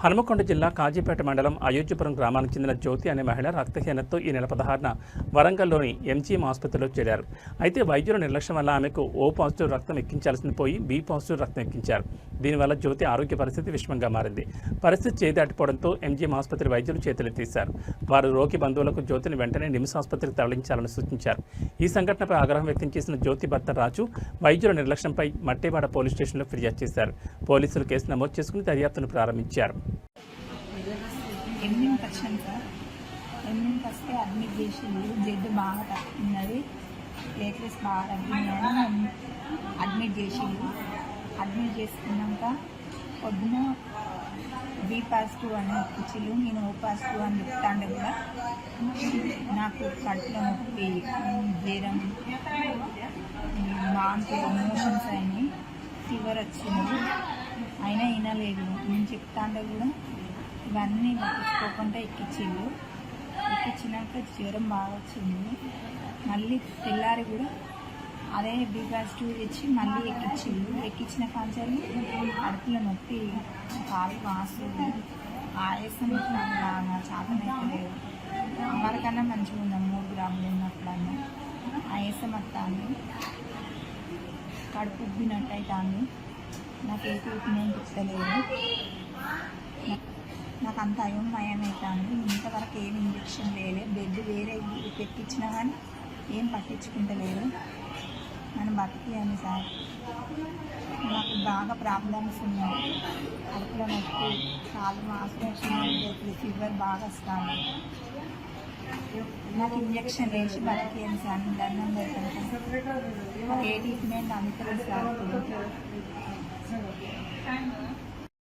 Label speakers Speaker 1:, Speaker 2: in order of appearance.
Speaker 1: హనుమకొండ జిల్లా కాజీపేట మండలం అయోధ్యపురం గ్రామానికి చెందిన జ్యోతి అనే మహిళ రక్తహీనతతో ఈ నెల పదహారున వరంగల్లోని ఎంజీఎం ఆసుపత్రిలో చేరారు. అయితే వైద్యుల నిర్లక్ష్యం వల్ల ఆమెకు ఓ పాజిటివ్ రక్తం ఎక్కించాల్సింది పోయి బి పాజిటివ్ రక్తం ఎక్కించారు. దీనివల్ల జ్యోతి ఆరోగ్య పరిస్థితి విషమంగా మారింది. పరిస్థితి చేదాటిపోవడంతో ఎంజీఎం ఆసుపత్రి వైద్యులు చేతులెత్తేశారు వారు రోగి బంధువులకు జ్యోతిని వెంటనే నిమ్స్ ఆసుపత్రికి తరలించాలని సూచించారు. ఈ సంఘటనపై ఆగ్రహం వ్యక్తం చేసిన జ్యోతి భర్త రాజు వైద్యుల నిర్లక్ష్యంపై మట్టేవాడ పోలీస్ స్టేషన్లో ఫిర్యాదు చేశారు. పోలీసులు కేసు నమోదు చేసుకుని దర్యాప్తును ప్రారంభించారు.
Speaker 2: వస్తే అడ్మిట్ చేసిండు బాగా తగ్గినది ప్లేట్లెస్ బాగా అడ్మిట్ చేసిండు అడ్మిట్ చేసుకున్నాక పొద్దున బి పాజిటివ్ అని ఇచ్చిళ్ళు నేను ఓ పాజిటివ్ అని చెప్తాండే కూడా. నాకు కడుపులో నొప్పి జ్వరం వాంతి ఎమోషన్స్ అయినాయి ఫీవర్ వచ్చింది. అయినా వినలేదు. నేను చెప్తాండే కూడా ఇవన్నీ పట్టించుకోకుండా ఎక్కించిండు ఎక్కించినాక జ్వరం బాగా వచ్చింది. మళ్ళీ తెల్లారి కూడా అదే బీ పాజిటివ్ తెచ్చి మళ్ళీ ఎక్కించిండు ఎక్కించిన కాంచాలు అడుపులో నొప్పి కాలు వాసు ఆయాసం నా బాగా లేదు అమ్మలకన్నా మంచిగా ఉన్నాం మూడు గ్రాములు ఉన్నప్పుడన్నా ఆయాసం వస్తాను కడుపు ఉబ్బినట్టు అవుతాను నాకు ఏ ట్రీట్మెంట్ ఇస్తలేదు నాకు అంత అయోమయం అవుతుంది ఇంతవరకు ఏం ఇంజక్షన్ లేదు బెడ్ వేరే పెట్టించినా కానీ ఏం పట్టించుకుంటలేదు. నన్ను బతికియాలి సార్. నాకు బాగా ప్రాబ్లమ్స్ ఉన్నాయి. కడుపులో నొప్పి చాలా మాసం ఫీవర్ బాగా వస్తాను నాకు ఇంజక్షన్ వేసి బతికేయండి సార్. దండం పెట్టాను ఏ ట్రీట్మెంట్ అందుతుంది సార్.